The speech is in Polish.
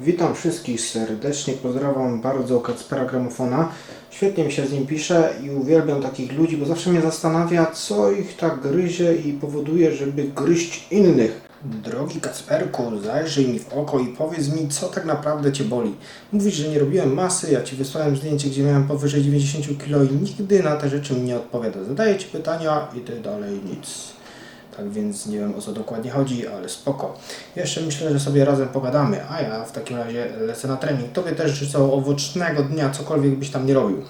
Witam wszystkich serdecznie, pozdrawiam bardzo Kacpera Gramofona. Świetnie mi się z nim pisze i uwielbiam takich ludzi, bo zawsze mnie zastanawia, co ich tak gryzie i powoduje, żeby gryźć innych. Drogi Kacperku, zajrzyj mi w oko i powiedz mi, co tak naprawdę Cię boli. Mówisz, że nie robiłem masy, ja Ci wysłałem zdjęcie, gdzie miałem powyżej 90 kg i nigdy na te rzeczy mi nie odpowiada. Zadaję Ci pytania i Ty dalej nic. Tak więc nie wiem o co dokładnie chodzi, ale spoko. Jeszcze myślę, że sobie razem pogadamy, a ja w takim razie lecę na trening. Tobie też życzę owocnego dnia, cokolwiek byś tam nie robił.